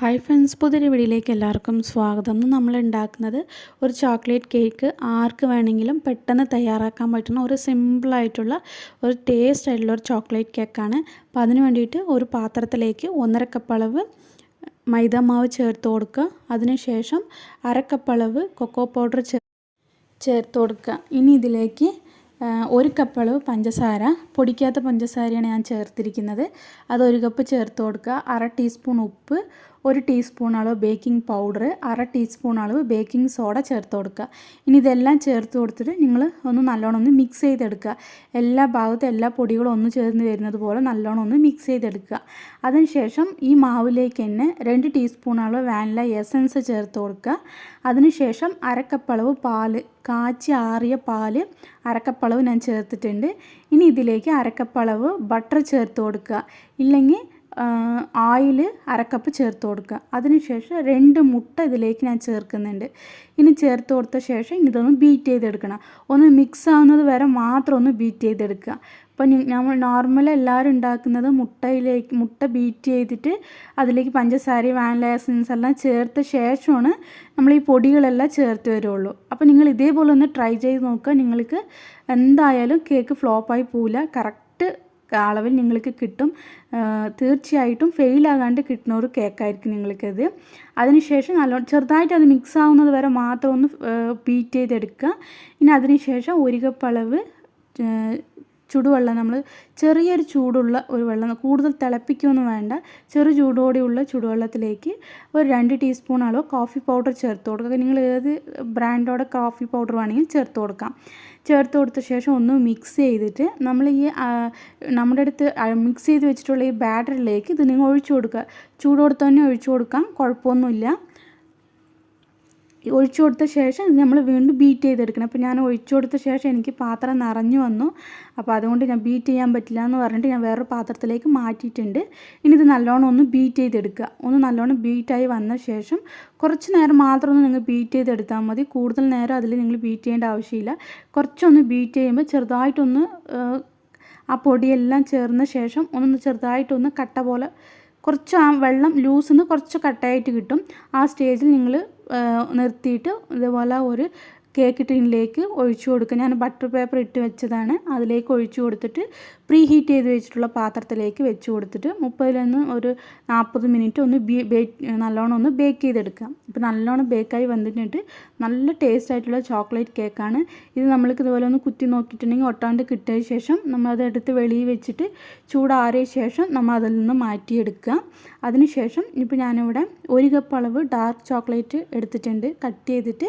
Hi friends പുതിയൊരു വീഡിയോയിലേക്ക് എല്ലാവർക്കും സ്വാഗതം. നമ്മൾ ഉണ്ടാക്കുന്നത് ഒരു ചോക്ലേറ്റ് കേക്ക്. ആർക്ക് വേണമെങ്കിലും പെട്ടെന്ന് തയ്യാറാക്കാൻ പറ്റുന്ന ഒരു സിമ്പിളായിട്ടുള്ള ഒരു ടേസ്റ്റ് ആയിട്ടുള്ള ഒരു ചോക്ലേറ്റ് കേക്കാണ്. അപ്പോൾ അതിന് വേണ്ടിയിട്ട് ഒരു പാത്രത്തിലേക്ക് ഒന്നര കപ്പ് അളവ് മൈദ മാവ് ചേർത്ത് കൊടുക്കുക. അതിനുശേഷം അരക്കപ്പളവ് കൊക്കോ പൗഡർ ചേർ ചേർത്ത് കൊടുക്കുക. ഇനി ഇതിലേക്ക് ഒരു കപ്പളവ് പഞ്ചസാര. പൊടിക്കാത്ത പഞ്ചസാരയാണ് ഞാൻ ചേർത്തിരിക്കുന്നത്. അത് ഒരു കപ്പ് ചേർത്ത് കൊടുക്കുക. അര ടീസ്പൂൺ ഉപ്പ് ഒരു ടീസ്പൂൺ അളവ് ബേക്കിംഗ് പൗഡർ അര ടീസ്പൂൺ അളവ് ബേക്കിംഗ് സോഡ ചേർത്ത് കൊടുക്കുക. ഇനി ഇതെല്ലാം ചേർത്ത് കൊടുത്തിട്ട് നിങ്ങൾ ഒന്ന് നല്ലോണം ഒന്ന് മിക്സ് ചെയ്തെടുക്കുക. എല്ലാ ഭാഗത്തും എല്ലാ പൊടികളും ഒന്ന് ചേർന്ന് വരുന്നത് പോലെ നല്ലോണം ഒന്ന് മിക്സ് ചെയ്തെടുക്കുക. അതിനുശേഷം ഈ മാവിലേക്ക് തന്നെ രണ്ട് ടീസ്പൂൺ അളവ് വാനില എസൻസ് ചേർത്ത് കൊടുക്കുക. അതിനുശേഷം അരക്കപ്പളവ് പാൽ കാച്ചി ആറിയ പാൽ അരക്കപ്പളവ് ഞാൻ ചേർത്തിട്ടുണ്ട്. ഇനി ഇതിലേക്ക് അരക്കപ്പളവ് ബട്ടർ ചേർത്ത് കൊടുക്കുക. ഇല്ലെങ്കിൽ ഓയിൽ അരക്കപ്പ് ചേർത്ത് കൊടുക്കുക. അതിനുശേഷം രണ്ട് മുട്ട ഇതിലേക്ക് ഞാൻ ചേർക്കുന്നുണ്ട്. ഇനി ചേർത്ത് കൊടുത്ത ശേഷം ഇതൊന്ന് ബീറ്റ് ചെയ്തെടുക്കണം. ഒന്ന് മിക്സ് ആവുന്നത് വരെ മാത്രം ഒന്ന് ബീറ്റ് ചെയ്തെടുക്കുക. ഇപ്പം നമ്മൾ നോർമൽ എല്ലാവരും ഉണ്ടാക്കുന്നത് മുട്ടയിലേക്ക് മുട്ട ബീറ്റ് ചെയ്തിട്ട് അതിലേക്ക് പഞ്ചസാരയും വാനില എസൻസ് എല്ലാം ചേർത്ത ശേഷമാണ് നമ്മൾ ഈ പൊടികളെല്ലാം ചേർത്ത് വരുള്ളൂ. അപ്പോൾ നിങ്ങൾ ഇതേപോലെ ഒന്ന് ട്രൈ ചെയ്ത് നോക്കുക. നിങ്ങൾക്ക് എന്തായാലും കേക്ക് ഫ്ലോപ്പായി പോവില്ല. കറക്റ്റ് അളവിൽ നിങ്ങൾക്ക് കിട്ടും. തീർച്ചയായിട്ടും ഫെയിലാകാണ്ട് കിട്ടുന്ന ഒരു കേക്കായിരിക്കും നിങ്ങൾക്കത്. അതിനുശേഷം നല്ലോണം ചെറുതായിട്ട് അത് മിക്സ് ആവുന്നത് വരെ മാത്രം ഒന്ന് ബീറ്റ് ചെയ്തെടുക്കുക. ഇനി അതിനുശേഷം ഒരു കപ്പ് അളവ് ചുടുവെള്ളം നമ്മൾ ചെറിയൊരു ചൂടുള്ള ഒരു വെള്ളം കൂടുതൽ തിളപ്പിക്കുകയൊന്നും വേണ്ട. ചെറു ചൂടോടെയുള്ള ചുടുവെള്ളത്തിലേക്ക് ഒരു രണ്ട് ടീസ്പൂൺ അളവ് കോഫി പൗഡർ ചേർത്ത് കൊടുക്കുക. നിങ്ങൾ ഏത് ബ്രാൻഡോടെ കോഫി പൗഡർ വേണമെങ്കിൽ ചേർത്ത് കൊടുക്കാം. ചേർത്ത് കൊടുത്ത ശേഷം ഒന്ന് മിക്സ് ചെയ്തിട്ട് നമ്മൾ ഈ നമ്മുടെ അടുത്ത് മിക്സ് ചെയ്ത് വെച്ചിട്ടുള്ള ഈ ബാറ്ററിലേക്ക് ഇത് നിങ്ങൾ ഒഴിച്ചു കൊടുക്കുക. ചൂടോടെ തന്നെ ഒഴിച്ചു കൊടുക്കാം. കുഴപ്പമൊന്നുമില്ല. ഒഴിച്ചു കൊടുത്ത ശേഷം ഇത് നമ്മൾ വീണ്ടും ബീറ്റ് ചെയ്തെടുക്കണം. അപ്പോൾ ഞാൻ ഒഴിച്ചു കൊടുത്ത ശേഷം എനിക്ക് പാത്രം നിറഞ്ഞു വന്നു. അപ്പോൾ അതുകൊണ്ട് ഞാൻ ബീറ്റ് ചെയ്യാൻ പറ്റില്ല എന്ന് പറഞ്ഞിട്ട് ഞാൻ വേറൊരു പാത്രത്തിലേക്ക് മാറ്റിയിട്ടുണ്ട്. ഇനി ഇത് നല്ലോണം ഒന്ന് ബീറ്റ് ചെയ്തെടുക്കുക. ഒന്ന് നല്ലോണം ബീറ്റായി വന്ന ശേഷം കുറച്ച് നേരം മാത്രം ഒന്ന് നിങ്ങൾ ബീറ്റ് ചെയ്തെടുത്താൽ മതി. കൂടുതൽ നേരം അതിൽ നിങ്ങൾ ബീറ്റ് ചെയ്യേണ്ട ആവശ്യമില്ല. കുറച്ചൊന്ന് ബീറ്റ് ചെയ്യുമ്പോൾ ചെറുതായിട്ടൊന്ന് ആ പൊടിയെല്ലാം ചേർന്ന ശേഷം ഒന്ന് ചെറുതായിട്ടൊന്ന് കട്ട പോലെ കുറച്ച് ആ വെള്ളം ലൂസ് നിന്ന് കുറച്ച് കട്ടയായിട്ട് കിട്ടും. ആ സ്റ്റേജിൽ നിങ്ങൾ നിർത്തിയിട്ട് ഇതുപോലെ ഒരു കേക്ക് ടിന്നിലേക്ക് ഒഴിച്ചു കൊടുക്കുക. ഞാൻ ബട്ടർ പേപ്പർ ഇട്ട് വെച്ചതാണ്. അതിലേക്ക് ഒഴിച്ചു കൊടുത്തിട്ട് പ്രീ ഹീറ്റ് ചെയ്ത് വെച്ചിട്ടുള്ള പാത്രത്തിലേക്ക് വെച്ച് കൊടുത്തിട്ട് മുപ്പതിൽ നിന്ന് ഒരു നാൽപ്പത് മിനിറ്റ് ഒന്ന് ബേക്ക് നല്ലോണം ഒന്ന് ബേക്ക് ചെയ്തെടുക്കാം ഇപ്പോൾ നല്ലോണം ബേക്കായി വന്നിട്ടുണ്ട്. നല്ല ടേസ്റ്റ് ആയിട്ടുള്ള ചോക്ലേറ്റ് കേക്കാണ് ഇത് നമ്മൾക്ക് ഇതുപോലെ ഒന്ന് കുത്തി നോക്കിയിട്ടുണ്ടെങ്കിൽ ഒട്ടാണ്ട് കിട്ടിയ ശേഷം നമ്മൾ അത് വെളിയിൽ വെച്ചിട്ട് ചൂടാറിയ ശേഷം നമ്മൾ അതിൽ നിന്ന് മാറ്റിയെടുക്കുക. അതിനുശേഷം ഇപ്പോൾ ഞാനിവിടെ ഒരു കപ്പ് അളവ് ഡാർക്ക് ചോക്ലേറ്റ് എടുത്തിട്ടുണ്ട്. കട്ട് ചെയ്തിട്ട്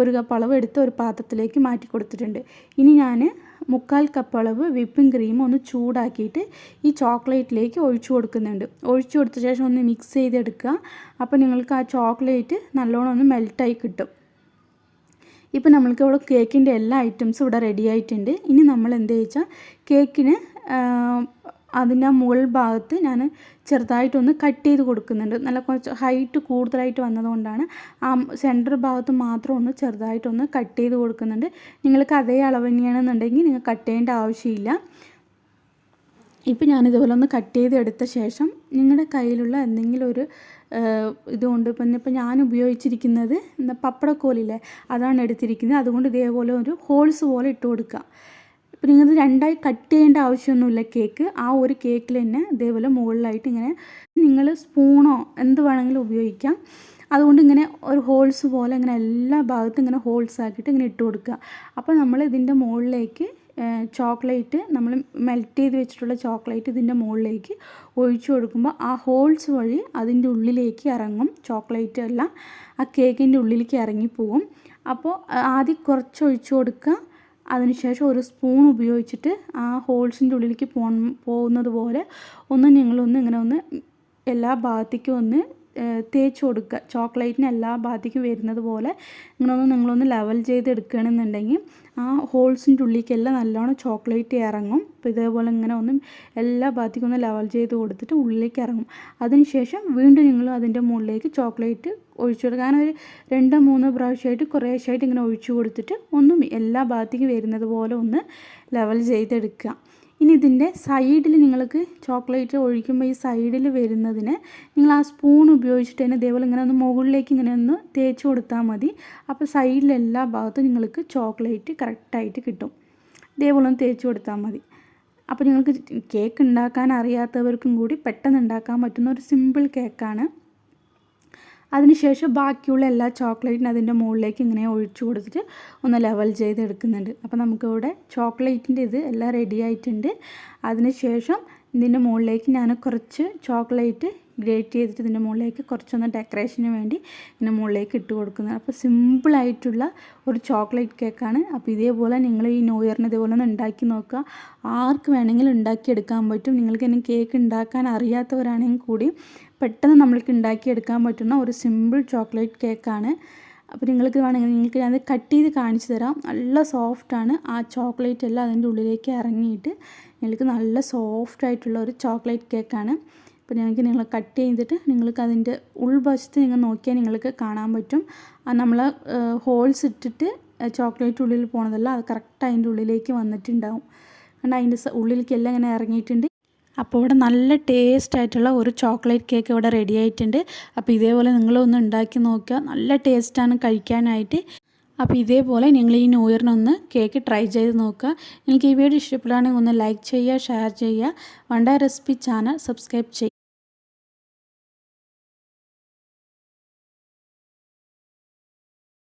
ഒരു കപ്പ് അളവ് എടുത്ത് ഒരു പാത്രത്തിലേക്ക് മാറ്റി കൊടുത്തിട്ടുണ്ട്. ഇനി ഞാൻ മുക്കാൽ കപ്പ് അളവ് വിപ്പിംഗ് ക്രീം ഒന്ന് ചൂടാക്കിയിട്ട് ഈ ചോക്ലേറ്റിലേക്ക് ഒഴിച്ചു കൊടുക്കുന്നുണ്ട്. ഒഴിച്ചു കൊടുത്ത ശേഷം ഒന്ന് മിക്സ് ചെയ്തെടുക്കുക. അപ്പോൾ നിങ്ങൾക്ക് ആ ചോക്ലേറ്റ് നല്ലോണം ഒന്ന് മെൽറ്റായി കിട്ടും. ഇപ്പോൾ നമ്മൾക്ക് ഇവിടെ കേക്കിന്റെ എല്ലാ ഐറ്റംസും ഇവിടെ റെഡി ആയിട്ടുണ്ട്. ഇനി നമ്മൾ എന്ത് വെച്ചാൽ കേക്കിന് അതിന്റെ മുകൾ ഭാഗത്ത് ഞാൻ ചെറുതായിട്ടൊന്ന് കട്ട് ചെയ്ത് കൊടുക്കുന്നുണ്ട്. നല്ല കുറച്ച് ഹൈറ്റ് കൂടുതലായിട്ട് വന്നതുകൊണ്ടാണ് ആ സെന്റർ ഭാഗത്ത് മാത്രം ഒന്ന് ചെറുതായിട്ടൊന്ന് കട്ട് ചെയ്ത് കൊടുക്കുന്നുണ്ട്. നിങ്ങൾക്ക് അതേ അളവ് തന്നെയാണെന്നുണ്ടെങ്കിൽ നിങ്ങൾ കട്ട് ചെയ്യേണ്ട ആവശ്യമില്ല. ഇപ്പം ഞാനിതുപോലെ ഒന്ന് കട്ട് ചെയ്ത് എടുത്ത ശേഷം നിങ്ങളുടെ കയ്യിലുള്ള എന്തെങ്കിലും ഒരു ഇതുകൊണ്ട് ഇപ്പം ഇപ്പം ഞാൻ ഉപയോഗിച്ചിരിക്കുന്നത് പപ്പടക്കോലില്ലേ? അതാണ് എടുത്തിരിക്കുന്നത്. അതുകൊണ്ട് ഇതേപോലെ ഒരു ഹോൾസ് പോലെ ഇട്ട് കൊടുക്കുക. അപ്പോൾ നിങ്ങൾ രണ്ടായി കട്ട് ചെയ്യേണ്ട ആവശ്യമൊന്നുമില്ല കേക്ക്. ആ ഒരു കേക്കിൽ തന്നെ ഇതേപോലെ മുകളിലായിട്ട് ഇങ്ങനെ നിങ്ങൾ സ്പൂണോ എന്ത് വേണമെങ്കിലും ഉപയോഗിക്കാം. അതുകൊണ്ട് ഇങ്ങനെ ഒരു ഹോൾസ് പോലെ ഇങ്ങനെ എല്ലാ ഭാഗത്തും ഇങ്ങനെ ഹോൾസ് ആക്കിയിട്ട് ഇങ്ങനെ ഇട്ട് കൊടുക്കുക. അപ്പോൾ നമ്മൾ ഇതിന്റെ മുകളിലേക്ക് ചോക്ലേറ്റ് നമ്മൾ മെൽറ്റ് ചെയ്ത് വെച്ചിട്ടുള്ള ചോക്ലേറ്റ് ഇതിന്റെ മുകളിലേക്ക് ഒഴിച്ചു കൊടുക്കുമ്പോൾ ആ ഹോൾസ് വഴി അതിന്റെ ഉള്ളിലേക്ക് ഇറങ്ങും. ചോക്ലേറ്റ് എല്ലാം ആ കേക്കിന്റെ ഉള്ളിലേക്ക് ഇറങ്ങിപ്പോവും. അപ്പോൾ ആദ്യം കുറച്ച് ഒഴിച്ചു കൊടുക്കുക. അതിനുശേഷം ഒരു സ്പൂൺ ഉപയോഗിച്ചിട്ട് ആ ഹോൾസിന്റെ ഉള്ളിലേക്ക് പോകുന്നത് പോലെ ഒന്ന് നിങ്ങളൊന്ന് ഇങ്ങനെ ഒന്ന് എല്ലാ ഭാഗത്തേക്കും ഒന്ന് തേച്ച് കൊടുക്കുക ചോക്ലേറ്റിന് എല്ലാ ഭാഗത്തേക്കും വരുന്നത് പോലെ ഇങ്ങനൊന്ന് നിങ്ങളൊന്ന് ലെവൽ ചെയ്ത് എടുക്കുകയാണെന്നുണ്ടെങ്കിൽ ആ ഹോൾസിന്റെ ഉള്ളിലേക്കെല്ലാം നല്ലോണം ചോക്ലേറ്റ് ഇറങ്ങും. അപ്പോൾ ഇതേപോലെ ഇങ്ങനെ ഒന്ന് എല്ലാ ഭാഗത്തേക്കും ഒന്ന് ലെവൽ ചെയ്ത് കൊടുത്തിട്ട് ഉള്ളിലേക്ക് ഇറങ്ങും. അതിനുശേഷം വീണ്ടും നിങ്ങൾ അതിന്റെ മുകളിലേക്ക് ചോക്ലേറ്റ് ഒഴിച്ചു കൊടുക്കുക. കാരണം ഒരു രണ്ടോ മൂന്നോ പ്രാവശ്യമായിട്ട് കുറേശ്ശായിട്ട് ഇങ്ങനെ ഒഴിച്ചു കൊടുത്തിട്ട് ഒന്നും എല്ലാ ഭാഗത്തേക്കും വരുന്നത് പോലെ ഒന്ന് ലെവൽ ചെയ്തെടുക്കുക. ഇനി ഇതിന്റെ സൈഡിൽ നിങ്ങൾക്ക് ചോക്ലേറ്റ് ഒഴിക്കുമ്പോൾ ഈ സൈഡിൽ വരുന്നതിന് നിങ്ങൾ ആ സ്പൂൺ ഉപയോഗിച്ചിട്ട് തന്നെ ഇതേപോലെ ഇങ്ങനെ ഒന്ന് മുകളിലേക്ക് ഇങ്ങനെ ഒന്ന് തേച്ച് കൊടുത്താൽ മതി. അപ്പോൾ സൈഡിലെല്ലാ ഭാഗത്തും നിങ്ങൾക്ക് ചോക്ലേറ്റ് കറക്റ്റായിട്ട് കിട്ടും. ഇതേപോലെ ഒന്ന് തേച്ച് കൊടുത്താൽ മതി. അപ്പോൾ നിങ്ങൾക്ക് കേക്ക് ഉണ്ടാക്കാൻ അറിയാത്തവർക്കും കൂടി പെട്ടെന്ന് ഉണ്ടാക്കാൻ പറ്റുന്ന ഒരു സിമ്പിൾ കേക്കാണ്. അതിനുശേഷം ബാക്കിയുള്ള എല്ലാ ചോക്ലേറ്റിനും അതിന്റെ മുകളിലേക്ക് ഇങ്ങനെ ഒഴിച്ചു കൊടുത്തിട്ട് ഒന്ന് ലെവൽ ചെയ്തെടുക്കുന്നുണ്ട് അപ്പോൾ നമുക്കിവിടെ ചോക്ലേറ്റിന്റെ ഇത് എല്ലാം റെഡി ആയിട്ടുണ്ട്. അതിനുശേഷം ഇതിന്റെ മുകളിലേക്ക് ഞാൻ കുറച്ച് ചോക്ലേറ്റ് ഗ്രേറ്റ് ചെയ്തിട്ട് ഇതിന്റെ മുകളിലേക്ക് കുറച്ചൊന്ന് ഡെക്കറേഷന് വേണ്ടി ഇതിന്റെ മുകളിലേക്ക് ഇട്ട് കൊടുക്കുന്നത്. അപ്പോൾ സിമ്പിളായിട്ടുള്ള ഒരു ചോക്ലേറ്റ് കേക്കാണ്. അപ്പോൾ ഇതേപോലെ നിങ്ങൾ ഈ ന്യൂ ഇയറിന് ഇതേപോലെ ഒന്ന് ഉണ്ടാക്കി നോക്കുക. ആർക്ക് വേണമെങ്കിലും ഉണ്ടാക്കിയെടുക്കാൻ പറ്റും. നിങ്ങൾക്ക് ഇനി കേക്ക് ഉണ്ടാക്കാൻ അറിയാത്തവരാണെങ്കിൽ കൂടി പെട്ടെന്ന് നമ്മൾക്ക് ഉണ്ടാക്കിയെടുക്കാൻ പറ്റുന്ന ഒരു സിമ്പിൾ ചോക്ലേറ്റ് കേക്കാണ്. അപ്പോൾ നിങ്ങൾക്ക് വേണമെങ്കിൽ നിങ്ങൾക്ക് ഞാൻ കട്ട് ചെയ്ത് കാണിച്ചു തരാം. നല്ല സോഫ്റ്റാണ് ആ ചോക്ലേറ്റ് എല്ലാം അതിന്റെ ഉള്ളിലേക്ക് ഇറങ്ങിയിട്ട് നിങ്ങൾക്ക് നല്ല സോഫ്റ്റ് ആയിട്ടുള്ള ഒരു ചോക്ലേറ്റ് കേക്കാണ്. അപ്പോൾ ഞങ്ങൾക്ക് നിങ്ങൾ കട്ട് ചെയ്തിട്ട് നിങ്ങൾക്ക് അതിന്റെ ഉൾവശത്ത് നിങ്ങൾ നോക്കിയാൽ നിങ്ങൾക്ക് കാണാൻ പറ്റും. നമ്മൾ ഹോൾസ് ഇട്ടിട്ട് ചോക്ലേറ്റ് ഉള്ളിൽ പോണതല്ല അത് കറക്റ്റ് അതിന്റെ ഉള്ളിലേക്ക് വന്നിട്ടുണ്ടാവും. കാരണം അതിന്റെ ഉള്ളിലേക്ക് എല്ലാം ഇങ്ങനെ ഇറങ്ങിയിട്ടുണ്ട്. അപ്പോൾ ഇവിടെ നല്ല ടേസ്റ്റ് ആയിട്ടുള്ള ഒരു ചോക്ലേറ്റ് കേക്ക് ഇവിടെ റെഡി ആയിട്ടുണ്ട്. അപ്പോൾ ഇതേപോലെ നിങ്ങളൊന്ന് ഉണ്ടാക്കി നോക്കുക. നല്ല ടേസ്റ്റാണ് കഴിക്കാനായിട്ട്. അപ്പോൾ ഇതേപോലെ നിങ്ങൾ ഈ ന്യൂ കേക്ക് ട്രൈ ചെയ്ത് നോക്കുക. നിങ്ങൾക്ക് ഈ വീഡിയോ ഇഷ്ടപ്പെടുകയാണെങ്കിൽ ഒന്ന് ലൈക്ക് ചെയ്യുക ഷെയർ ചെയ്യുക. വണ്ട റെസിപ്പി ചാനൽ സബ്സ്ക്രൈബ് ചെയ്യുക